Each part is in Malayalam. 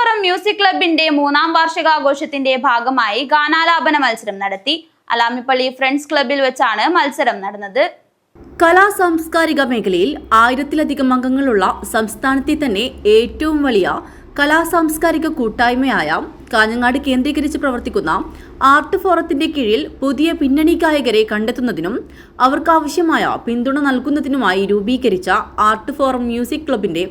ഫോറം മ്യൂസിക് ക്ലബിന്റെ മൂന്നാം വാർഷികാഘോഷത്തിന്റെ ഭാഗമായി ഗാനാലാപന മത്സരം നടത്തി. അലാമിപ്പള്ളി ഫ്രണ്ട്സ് ക്ലബിൽ വെച്ചാണ് മത്സരം നടന്നത്. കലാ സാംസ്കാരിക മേഖലയിൽ ആയിരത്തിലധികം അംഗങ്ങളുള്ള സംസ്ഥാനത്തെ തന്നെ ഏറ്റവും വലിയ കലാ സാംസ്കാരിക കൂട്ടായ്മയായ കാഞ്ഞങ്ങാട് കേന്ദ്രീകരിച്ച് പ്രവർത്തിക്കുന്ന ആർട്ട് ഫോറത്തിന്റെ കീഴിൽ പുതിയ പിന്നണി ഗായകരെ കണ്ടെത്തുന്നതിനും അവർക്കാവശ്യമായ പിന്തുണ നൽകുന്നതിനുമായി രൂപീകരിച്ച ആർട്ട് ഫോറം മ്യൂസിക് ക്ലബിന്റെ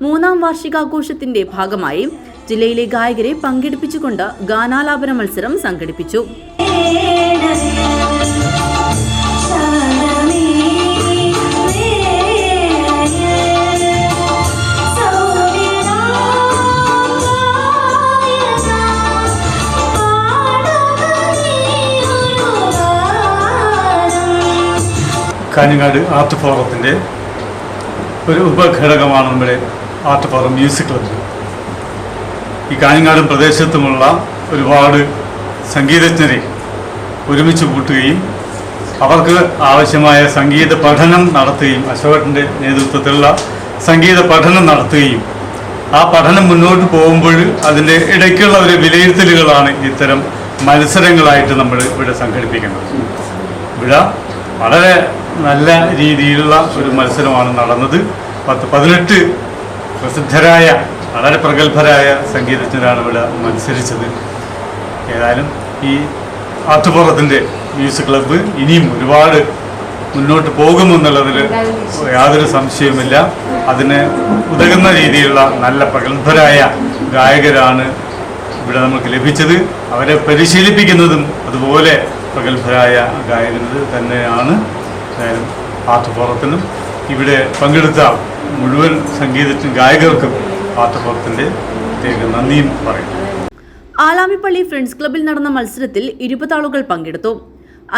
മൂന്നാം വാർഷികാഘോഷത്തിന്റെ ഭാഗമായി ജില്ലയിലെ ഗായകരെ പങ്കെടുപ്പിച്ചുകൊണ്ട് ഗാനാലാപന മത്സരം സംഘടിപ്പിച്ചു. കാഞ്ഞങ്ങാട് ആർട്ട് ഫോറത്തിന്റെ ഒരു ഉപഘടകമാണ് നമ്മുടെ ആർട്ട് ഫോറം മ്യൂസിക് ക്ലബ്ബ് ഈ കാഞ്ഞങ്ങാടും പ്രദേശത്തുമുള്ള ഒരുപാട് സംഗീതജ്ഞരെ ഒരുമിച്ച് കൂട്ടുകയും അവർക്ക് ആവശ്യമായ സംഗീത പഠനം നടത്തുകയും അശോകന്റെ നേതൃത്വത്തിലുള്ള സംഗീത പഠനം നടത്തുകയും ആ പഠനം മുന്നോട്ട് പോകുമ്പോൾ അതിന്റെ ഇടയ്ക്കുള്ള ഒരു വിലയിരുത്തലുകളാണ് ഇത്തരം മത്സരങ്ങളായിട്ട് നമ്മൾ ഇവിടെ സംഘടിപ്പിക്കുന്നത്. ഇവിടെ വളരെ നല്ല രീതിയിലുള്ള ഒരു മത്സരമാണ് നടന്നത്. പത്ത് പതിനെട്ട് പ്രസിദ്ധരായ വളരെ പ്രഗത്ഭരായ സംഗീതജ്ഞരാണ് ഇവിടെ മത്സരിച്ചത്. ഏതായാലും ഈ ആത്തുപുറത്തിന്റെ മ്യൂസിക് ക്ലബ്ബ് ഇനിയും ഒരുപാട് മുന്നോട്ട് പോകുമെന്നുള്ളതിൽ യാതൊരു സംശയവുമില്ല. അതിന് ഉതകുന്ന രീതിയിലുള്ള നല്ല പ്രഗത്ഭരായ ഗായകരാണ് ഇവിടെ നമുക്ക് ലഭിച്ചത്. അവരെ പരിശീലിപ്പിക്കുന്നതും അതുപോലെ പ്രഗത്ഭരായ ഗായകർ തന്നെയാണ്. ഏതായാലും ആറ്റുപുറത്തിനും ഇവിടെ പങ്കെടുത്ത മുഴുവൻ സംഗീതത്തിനും ഗായകർക്കും പ്രത്യേക നന്ദിയും പറയുന്നു. ആലാമിപ്പള്ളി ഫ്രണ്ട്സ് ക്ലബിൽ നടന്ന മത്സരത്തിൽ ഇരുപത് ആളുകൾ പങ്കെടുത്തു.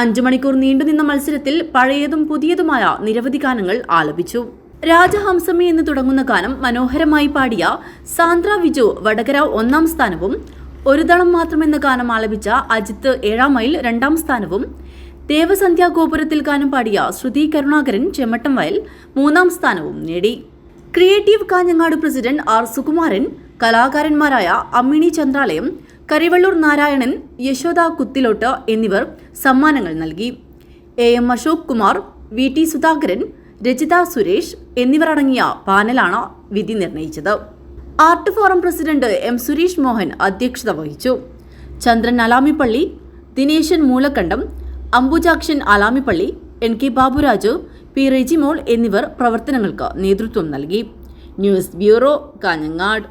അഞ്ചു മണിക്കൂർ നീണ്ടുനിന്ന മത്സരത്തിൽ പഴയതും പുതിയതുമായ നിരവധി ഗാനങ്ങൾ ആലപിച്ചു. രാജഹംസമി എന്ന് തുടങ്ങുന്ന ഗാനം മനോഹരമായി പാടിയ സാന്ദ്ര വിജു വടകര ഒന്നാം സ്ഥാനവും ഒരു ദളം മാത്രമെന്ന ഗാനം ആലപിച്ച അജിത്ത് ഏഴാം മൈൽ രണ്ടാം സ്ഥാനവും ദേവസന്ധ്യാ ഗോപുരത്തിൽ ഗാനം പാടിയ ശ്രുതി കരുണാകരൻ ചെമ്മട്ടം വയൽ മൂന്നാം സ്ഥാനവും നേടി. Creative Kanhangad president R Sukumaran കലാകാരന്മാരായ Ammini Chandralayam Karivellur Narayanan Yashoda Kuthilott എന്നിവർ സമ്മാനങ്ങൾ നൽകി. A M Ashok Kumar V T Sudhakaran Rachitha Suresh എന്നിവർ അടങ്ങിയ പാനലാണ് വിധി നിർണയിച്ചത്. Art forum president M Suresh Mohan അധ്യക്ഷത വഹിച്ചു. Chandran Alamipalli Dineshan Moolakkandam Ambujakshan Alamipalli N K Baburaju P Rejimol എന്നിവർ പ്രവർത്തനങ്ങൾക്ക് നേതൃത്വം നൽകി. News bureau Kanhangad.